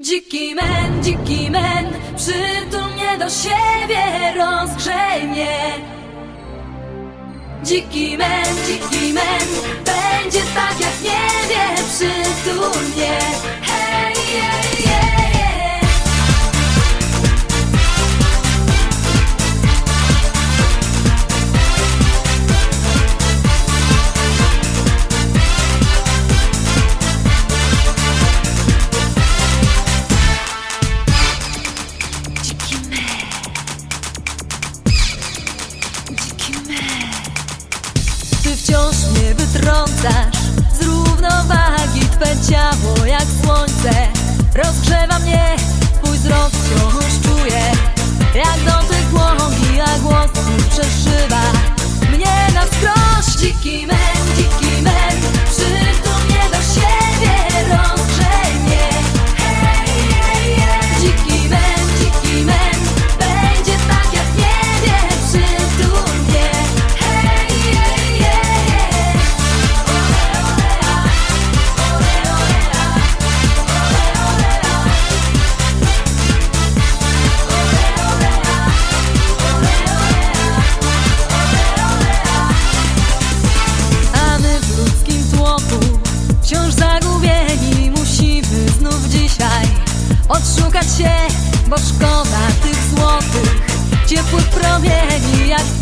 Dziki men, dziki men, przytul mnie do siebie, rozgrzej mnie. Dziki men, dziki men, Wciąż mnie wytrącasz. Z równowagi Twe ciało jak słońce rozgrzewa mnie. odszukać się, bo szkoda tych złotych, ciepłych promieni jak